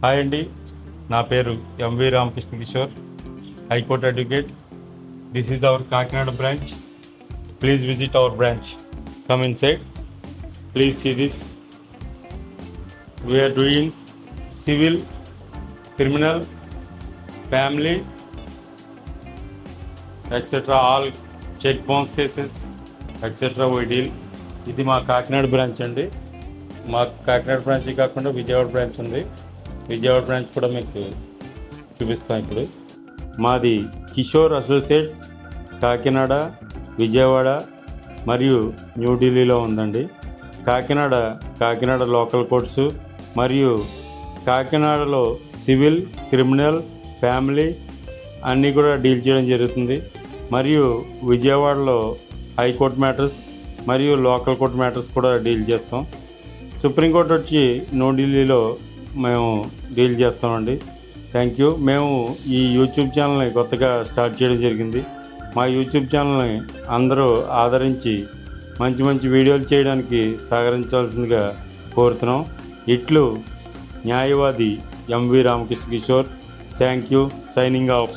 Hi అండి. నా పేరు MV Ramakrishna Kishore. High court advocate. This is our Kakinada branch. Please visit our branch. Come inside please see this we are doing civil criminal family etcetera all cheque bounce cases etcetera we deal ఇది మా Kakinada branch అండి. మా Kakinada branch కాకుండా Vijayawada branch ఉంది. Vijayawada branch కూడా మీకు చూపిస్తాం ఇప్పుడు. మాది కిషోర్ అసోసియేట్స్ కాకినాడ విజయవాడ మరియు న్యూఢిల్లీలో ఉందండి. కాకినాడ కాకినాడ లోకల్ కోర్ట్స్ మరియు కాకినాడలో సివిల్ క్రిమినల్ ఫ్యామిలీ అన్నీ కూడా డీల్ చేయడం జరుగుతుంది. మరియు విజయవాడలో హైకోర్టు మ్యాటర్స్ మరియు లోకల్ కోర్ట్ మ్యాటర్స్ కూడా డీల్ చేస్తాం. సుప్రీంకోర్టు వచ్చి న్యూఢిల్లీలో మేము డీల్ చేస్తామండి. థ్యాంక్ యూ మేము ఈ యూట్యూబ్ ఛానల్ని కొత్తగా స్టార్ట్ చేయడం జరిగింది. మా యూట్యూబ్ ఛానల్ని అందరూ ఆదరించి మంచి మంచి వీడియోలు చేయడానికి సహకరించాల్సిందిగా కోరుతున్నాం. ఇట్లు న్యాయవాది MV Ramakrishna Kishore. Thank you signing off